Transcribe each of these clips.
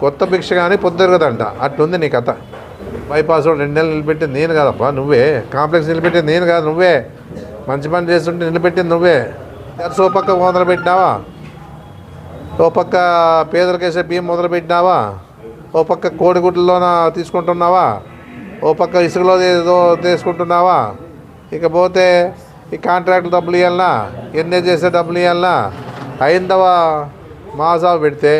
కొత్త భిక్ష కానీ పొద్దురగదంట అట్లుంది నీ కథ. బైపాస్ రోడ్ రెండు నెలలు నిలబెట్టింది నేను కాదప్పా నువ్వే. కాంప్లెక్స్ నిలబెట్టింది నేను కాదు నువ్వే. మంచి పని చేస్తుంటే నిలబెట్టింది నువ్వే. సో పక్క మొదలు పెట్టినావా ఓ పక్క పేదలకేసే బియ్యం మొదలు పెట్టినావా ఓ పక్క కోడిగుడ్లలోన తీసుకుంటున్నావా? ఓ పక్క ఇసుకలో ఏదో తీసుకుంటున్నావా? ఇకపోతే ఈ కాంట్రాక్ట్ డబ్బులు ఇవ్వాలనా ఎన్ఏ చేసే డబ్బులు ఇవ్వాలనా ఐదవ మాసా పెడితే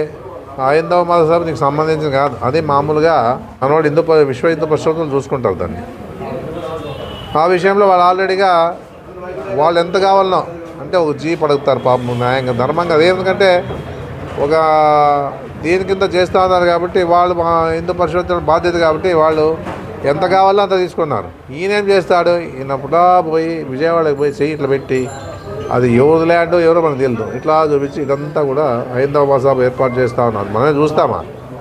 హైందవ మత మహాసభ నీకు సంబంధించింది కాదు. అది మామూలుగా మనవాడు హిందూ విశ్వ హిందూ పరిశోధనలు చూసుకుంటారు దాన్ని. ఆ విషయంలో వాళ్ళు ఆల్రెడీగా వాళ్ళు ఎంత కావాలనో అంటే ఒక జీప్ అడుగుతారు పాపం న్యాయంగా ధర్మంగా. అది ఎందుకంటే ఒక దీని కింద చేస్తూ ఉన్నారు కాబట్టి వాళ్ళు మా హిందూ పరిశోధన బాధ్యత కాబట్టి వాళ్ళు ఎంత కావాలో అంత తీసుకున్నారు. ఈయనేం చేస్తాడు? ఈయన పుటా పోయి విజయవాడకి పోయి చెయ్యి ఇట్లా పెట్టి అది ఎవరు ల్యాండ్ ఎవరో మనకు తెలియదు ఇట్లా చూపించి ఇదంతా కూడా హైందవ మహాసభ ఏర్పాటు చేస్తా ఉన్నారు మనమే చూస్తామా?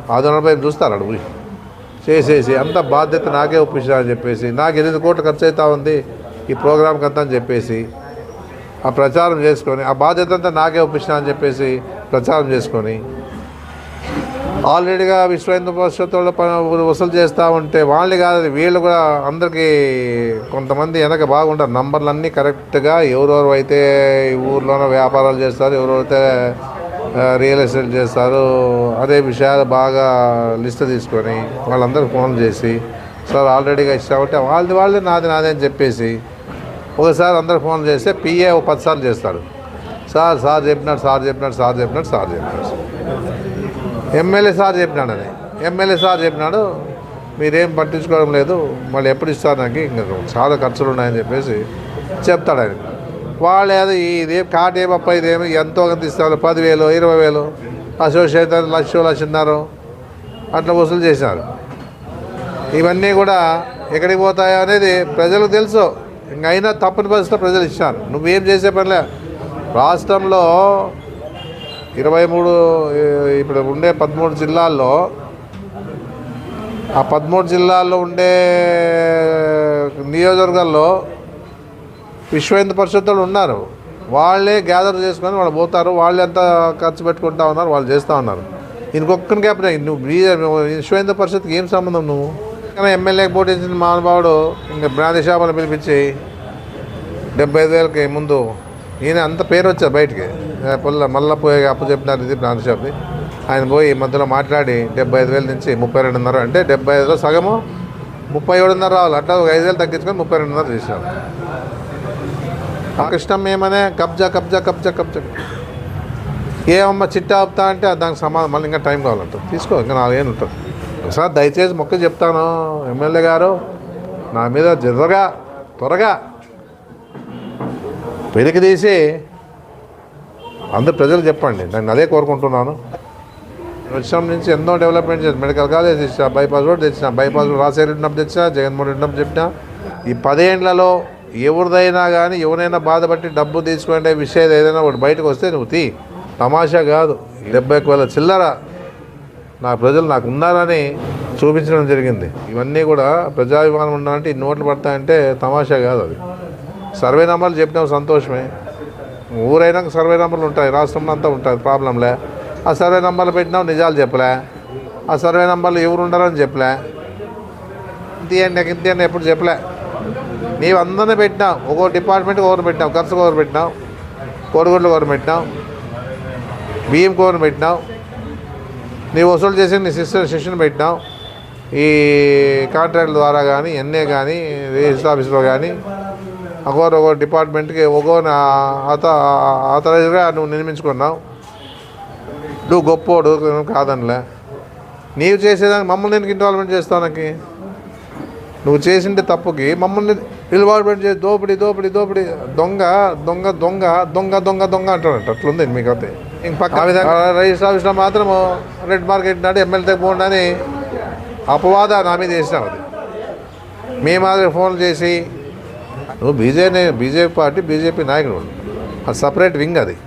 ఆదరణపై చూస్తారు అడుగు? పోయి చేసేసి అంత బాధ్యత నాకే ఒప్పించారని చెప్పేసి నాకు ఎనిమిది కోట్లు ఖర్చు అవుతా ఉంది ఈ ప్రోగ్రాంకి అంతా అని చెప్పేసి ఆ ప్రచారం చేసుకొని ఆ బాధ్యత అంతా నాకే ఒప్పించిన అని చెప్పేసి ప్రచారం చేసుకొని ఆల్రెడీగా విశ్వ హిందూ పరిషత్ వాళ్ళు వసూలు చేస్తూ ఉంటే వాళ్ళు కాదు వీళ్ళు కూడా అందరికీ కొంతమంది వెనక బాగుంటారు. నంబర్లు అన్నీ కరెక్ట్గా ఎవరెవరు అయితే ఈ ఊర్లోనే వ్యాపారాలు చేస్తారు ఎవరెవరైతే రియల్ ఎస్టేట్ చేస్తారు అదే విషయాలు బాగా లిస్ట్ తీసుకొని వాళ్ళందరూ ఫోన్ చేసి సార్ ఆల్రెడీగా ఇచ్చామంటే వాళ్ళది వాళ్ళే నాది నాది అని చెప్పేసి ఒకసారి అందరు ఫోన్ చేస్తే పిఏ ఒక పదిసార్లు చేస్తాడు. సార్ సార్ చెప్పినాడు సార్ చెప్పినాడు సార్ చెప్పినాడు సార్ చెప్పినాడు ఎమ్మెల్యే సార్ చెప్పినాడని ఎమ్మెల్యే సార్ చెప్పినాడు మీరేం పట్టించుకోవడం లేదు మళ్ళీ ఎప్పుడు ఇస్తారు నాకు? ఇంకా చాలా ఖర్చులు ఉన్నాయని చెప్పేసి చెప్తాడు ఆయన. వాళ్ళు ఏదో ఇదేం కాట ఏమప్ప ఇదేమి ఎంతో కొంత ఇస్తారు పదివేలు ఇరవై వేలు అసోసియేషన్ లక్ష లక్షన్నర అట్లా వసూలు చేసినారు. ఇవన్నీ కూడా ఎక్కడికి పోతాయో అనేది ప్రజలకు తెలుసు. ఇంకైనా తప్పని పరిస్థితిలో ప్రజలు ఇచ్చారు. నువ్వేం చేసే పనిలే? రాష్ట్రంలో ఇరవై మూడు ఇప్పుడు ఉండే పదమూడు జిల్లాల్లో ఆ పదమూడు జిల్లాల్లో ఉండే నియోజకవర్గాల్లో విశ్వ హిందూ పరిషత్తులు ఉన్నారు. వాళ్ళే గ్యాదర్ చేసుకొని వాళ్ళు పోతారు. వాళ్ళు ఎంత ఖర్చు పెట్టుకుంటా ఉన్నారు. వాళ్ళు చేస్తూ ఉన్నారు. ఇంకొక్కని చెప్పిన నువ్వు బీ- విశ్వ హిందూ పరిషత్కి ఏం సంబంధం నువ్వు? కానీ ఎమ్మెల్యేకి పోటీ ఇచ్చిన మహానుభావుడు ఇంకా బ్రాంతి షాపులు పిలిపించి డెబ్బై ఐదు వేలకి ముందు ఈయన అంత పేరు వచ్చారు బయటికి. పుల్ల మళ్ళా పోయి అప్పు చెప్పినారు ఇది బ్రాంతి షాప్ది. ఆయన పోయి మధ్యలో మాట్లాడి డెబ్బై ఐదు వేల నుంచి ముప్పై రెండున్నర అంటే డెబ్బై ఐదులో సగము ముప్పై ఏడున్నర రావాలి. అట్లా ఒక ఐదు వేలు తగ్గించుకొని ముప్పై రెండున్నర చేశారు. నాకు కృష్ణం ఏమనే కబ్జా కబ్జా కబ్జా కబ్జా. ఏమమ్మ చిట్టా ఆపుతా అంటే దానికి సమాధానం. మళ్ళీ ఇంకా టైం కావాలంట తీసుకో ఇంకా నాలుగేళ్ళు ఉంటుంది. ఒకసారి దయచేసి మొక్క చెప్తాను. ఎమ్మెల్యే గారు నా మీద జరగా త్వరగా వెలికి తీసి అందరు ప్రజలు చెప్పండి. నేను అదే కోరుకుంటున్నాను. వచ్చిన నుంచి ఎన్నో డెవలప్మెంట్ చేసి మెడికల్ కాలేజ్ తెచ్చిన బైపాస్ రోడ్ తెచ్చిన బైపాస్ రోడ్ రాజశేఖర రెడ్డి తెచ్చిన జగన్మోహన్ రెడ్డి చెప్పిన. ఈ పదేండ్లలో ఎవరిదైనా కానీ ఎవరైనా బాధపట్టి డబ్బు తీసుకునే విషయం ఏదైనా ఒకటి బయటకు వస్తే నువ్వు తీ. తమాషా కాదు. డెబ్బై వేల చిల్లర నా ప్రజలు నాకు ఉన్నారని చూపించడం జరిగింది. ఇవన్నీ కూడా ప్రజాభిమానం ఉండాలంటే ఈ నోట్లు పడతాయంటే తమాషా కాదు అది. సర్వే నెంబర్లు చెప్పినాం సంతోషమే. ఊరైనాక సర్వే నెంబర్లు ఉంటాయి రాష్ట్రంలో అంతా ఉంటుంది ప్రాబ్లంలే. ఆ సర్వే నెంబర్లు పెట్టినావు నిజాలు చెప్పలే. ఆ సర్వే నెంబర్లు ఎవరు ఉండరని చెప్పలే. ఇంతేయండి నాకు ఇంతేయండి ఎప్పుడు చెప్పలే. నీవు అందరినీ పెట్టినావు ఒక్కో డిపార్ట్మెంట్ ఒకరు పెట్టినావు ఖర్చుకు ఒకరు పెట్టినావు కోడిగుడ్లు ఒకరు పెట్టినావు బియ్యం కూరను పెట్టినావు నీ వసూలు చేసి నీ సిస్టర్ శిష్యుని పెట్టినావు ఈ కాంట్రాక్ట్ ద్వారా కానీ ఎన్ఏ కానీ రిజిస్టర్ ఆఫీస్లో కానీ ఒక్కొరు ఒక్కో డిపార్ట్మెంట్కి ఒక్కో అత నువ్వు నిర్మించుకున్నావు నువ్వు గొప్పోడు కాదనిలే. నీవు చేసేదానికి మమ్మల్ని ఎందుకు ఇన్వాల్వ్మెంట్ చేస్తావు నాకు? నువ్వు చేసిండే తప్పుకి మమ్మల్ని ఇన్వాల్వ్మెంట్ చేసి దోపిడి దోపిడి దోపిడి దొంగ దొంగ దొంగ దొంగ దొంగ దొంగ అంటాడంట అట్లుంది మీకు అయితే ఇంక పక్క రిజిస్టర్ ఆఫీస్లో మాత్రము రెడ్ మార్కెట్ నాడు ఎమ్మెల్యే పోండి అని అపవాద నా మీద చేసినావు అది. మీ మాదిరి ఫోన్ చేసి నువ్వు బీజేపీ బీజేపీ పార్టీ బీజేపీ నాయకుడు అది సపరేట్ వింగ్ అది.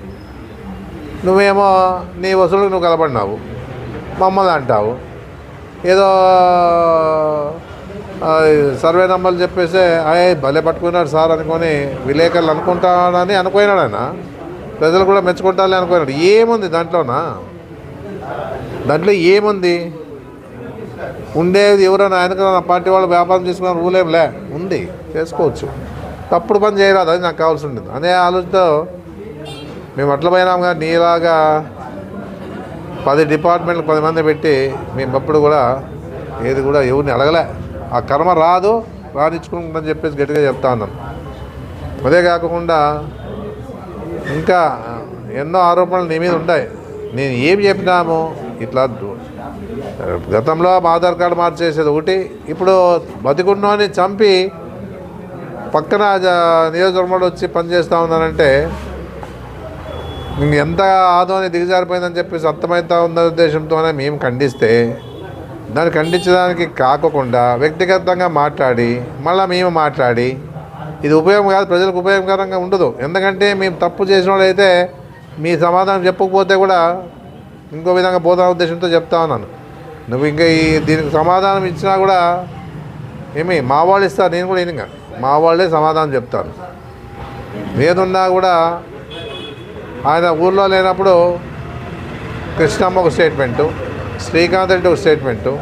నువ్వేమో నీ వసూలుకు నువ్వు కలపడినావు. మమ్మల్ని అంటావు. ఏదో సర్వే నెంబర్లు చెప్పేసి అయ్యే భలే పట్టుకున్నాడు సార్ అనుకొని విలేకరులు అనుకుంటానని అనుకున్నాడు ఆయన. ప్రజలు కూడా మెచ్చుకుంటారని అనుకున్నాడు ఏముంది దాంట్లోనా? దాంట్లో ఏముంది? ఉండేది ఎవరైనా వెనక పార్టీ వాళ్ళు వ్యాపారం చేసుకున్న రూల్ ఏం లే. ఉంది చేసుకోవచ్చు. తప్పుడు పని చేయరాదు అది నాకు కావాల్సి ఉంటుంది. అనే ఆలోచనతో మేము అట్ల పోయినాం కానీ నీలాగా పది డిపార్ట్మెంట్లు పది మంది పెట్టి మేము అప్పుడు కూడా ఏది కూడా ఎవరిని అడగలే. ఆ కర్మ రాదు రానిచ్చుకుంటుందని చెప్పేసి గట్టిగా చెప్తా ఉన్నాను అదే కాకుండా ఇంకా ఎన్నో ఆరోపణలు నీ మీద ఉంటాయి. నేను ఏం చెప్పినాము ఇట్లా గతంలో ఆధార్ కార్డు మార్చేసేది ఒకటి ఇప్పుడు బతికున్నోని చంపి పక్కన నియోజకవర్గంలో వచ్చి పనిచేస్తూ ఉన్నానంటే ఎంత ఆదోని దిగజారిపోయిందని చెప్పేసి అర్థమవుతా ఉన్న ఉద్దేశంతోనే మేము ఖండిస్తే దాన్ని ఖండించడానికి కాకుండా వ్యక్తిగతంగా మాట్లాడి మళ్ళీ మేము మాట్లాడి ఇది ఉపయోగం కాదు ప్రజలకు ఉపయోగకరంగా ఉండదు. ఎందుకంటే మేము తప్పు చేసిన వాళ్ళైతే మీ సమాధానం చెప్పకపోతే కూడా ఇంకో విధంగా పోతా ఉద్దేశంతో చెప్తా ఉన్నాను. నువ్వు ఇంకా ఈ దీనికి సమాధానం ఇచ్చినా కూడా ఏమి మా వాళ్ళు ఇస్తారు నేను కూడా ఇంకా మా వాళ్ళే సమాధానం చెప్తాను ఏదున్నా కూడా ఆయన ఊర్లో లేనప్పుడు కృష్ణమ్మ ఒక స్టేట్మెంటు శ్రీకాంత్ రెడ్డి ఒక స్టేట్మెంటు.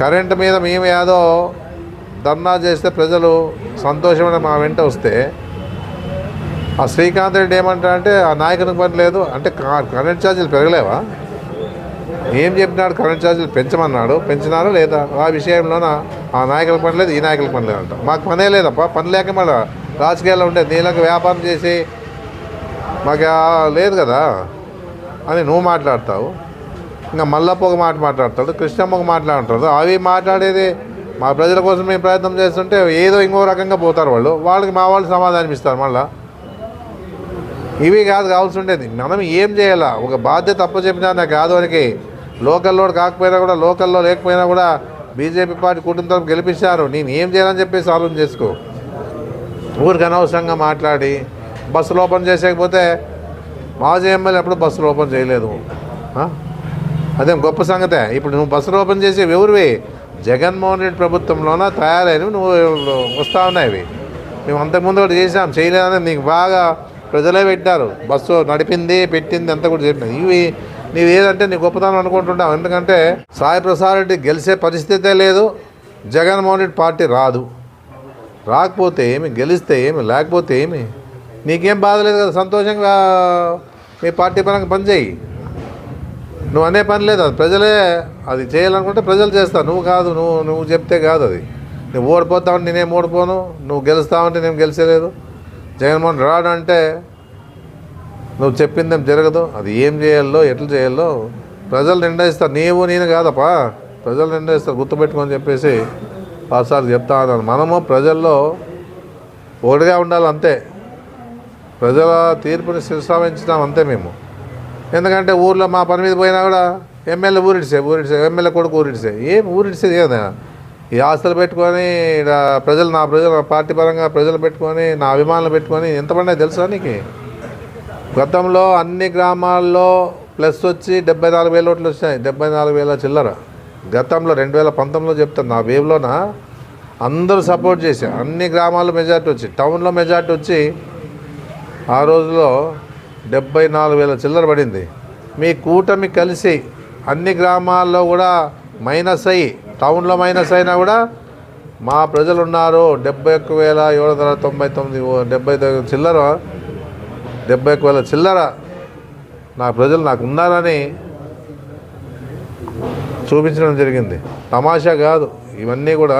కరెంటు మీద మేము ఏదో ధర్నా చేస్తే ప్రజలు సంతోషమైన మా వెంట వస్తే ఆ శ్రీకాంత్ రెడ్డి ఏమంటారంటే ఆ నాయకునికి పని లేదు. అంటే కరెంట్ ఛార్జీలు పెరగలేవా? ఏం చెప్పినాడు కరెంట్ ఛార్జీలు పెంచమన్నాడు? పెంచినారా లేదా? ఆ విషయంలోన ఆ నాయకుల పని లేదు ఈ నాయకుల పని లేదంట మాకు పనే లేదప్ప. పని లేక మళ్ళీ రాజకీయాల్లో ఉండే నీళ్ళకి వ్యాపారం చేసి మాకు లేదు కదా అని నువ్వు మాట్లాడతావు. ఇంకా మల్లప్ప ఒక మాట మాట్లాడతాడు కృష్ణమ్మ ఒక మాట్లాడుతాడు. అవి మాట్లాడేది మా ప్రజల కోసం మేము ప్రయత్నం చేస్తుంటే ఏదో ఇంకో రకంగా పోతారు వాళ్ళు. వాళ్ళకి మా వాళ్ళు సమాధానం ఇస్తారు మళ్ళా. ఇవి కాదు కావాల్సి ఉండేది. మనం ఏం చేయాలా? ఒక బాధ్యత తప్పు చెప్పినా నాకు ఆదోనికి లోకల్లో కాకపోయినా కూడా లోకల్లో లేకపోయినా కూడా బీజేపీ పార్టీ కుటుంబం గెలిపించారు నేను ఏం చేయాలని చెప్పేసి ఆలోచన చేసుకో. ఊరికి అనవసరంగా మాట్లాడి బస్సులు ఓపెన్ చేసేకపోతే మాజీ ఎమ్మెల్యే ఎప్పుడు బస్సులు ఓపెన్ చేయలేదు. అదేం గొప్ప సంగతే. ఇప్పుడు నువ్వు బస్సులు ఓపెన్ చేసేవి ఎవరివి? జగన్మోహన్ రెడ్డి ప్రభుత్వంలోన? తయారైనవి? నువ్వు వస్తా ఉన్నాయి మేము అంతకుముందు కూడా చేసాం చేయలేదని నీకు బాగా ప్రజలే పెట్టారు. బస్సు నడిపింది పెట్టింది అంతా కూడా చెప్పినాం. ఇవి నీవు ఏదంటే నీ గొప్పతనం అనుకుంటున్నావు ఎందుకంటే సాయి ప్రసాద్ రెడ్డి గెలిచే పరిస్థితే లేదు జగన్మోహన్ రెడ్డి పార్టీ రాదు. రాకపోతే ఏమి గెలిస్తే ఏమి లేకపోతే ఏమి? నీకేం బాధ లేదు కదా? సంతోషంగా మీ పార్టీ పరంగా పనిచేయి. నువ్వు అనే పని లేదు అది. ప్రజలే అది చేయాలనుకుంటే ప్రజలు చేస్తావు నువ్వు కాదు నువ్వు నువ్వు చెప్తే కాదు అది. నువ్వు ఓడిపోతావంటే నేనేం ఓడిపోను? నువ్వు గెలుస్తావంటే నేను గెలిచలేదు. జగన్మోహన్ రాడు అంటే నువ్వు చెప్పిందేం జరగదు. అది ఏం చేయాలో ఎట్లా చేయాలో ప్రజలు నిర్ణయిస్తారు. నీవు నేను కాదప్పా. ప్రజలు నిర్ణయిస్తారు. గుర్తుపెట్టుకొని చెప్పేసి పాసాలు చెప్తా ఉన్నాను. మనము ప్రజల్లో ఒకటిగా ఉండాలి అంతే. ప్రజల తీర్పుని శిరసావించినాం అంతే మేము. ఎందుకంటే ఊర్లో మా పని మీద పోయినా కూడా ఎమ్మెల్యే ఊరిడిసే ఊరిడిసే ఎమ్మెల్యే కొడుకు ఊరిడిసే. ఏం ఊరిడిసేది కదా ఈ ఆస్తులు పెట్టుకొని ప్రజలు నా ప్రజలు పార్టీ పరంగా ప్రజలు పెట్టుకొని నా అభిమానులు పెట్టుకొని ఎంత పడినా తెలుసా నీకు? గతంలో అన్ని గ్రామాల్లో ప్లస్ వచ్చి డెబ్బై నాలుగు వేల ఓట్లు వచ్చినాయి. డెబ్బై నాలుగు వేల చిల్లర. గతంలో రెండు వేల పంతొమ్మిదిలో చెప్తాను నా వేవ్లోన? అందరూ సపోర్ట్ చేశారు. అన్ని గ్రామాల్లో మెజార్టీ వచ్చి టౌన్లో మెజార్టీ వచ్చి ఆ రోజులో డెబ్బై నాలుగు వేల చిల్లర పడింది. మీ కూటమి కలిసి అన్ని గ్రామాల్లో కూడా మైనస్ అయ్యి టౌన్లో మైనస్ అయినా కూడా మా ప్రజలు ఉన్నారు డెబ్బై ఒక్క వేల ఏడు వందల తొంభై తొమ్మిది డెబ్బై తొమ్మిది చిల్లర డెబ్బై ఒక వేల చిల్లర నా ప్రజలు నాకు ఉన్నారని చూపించడం జరిగింది. తమాషా కాదు ఇవన్నీ కూడా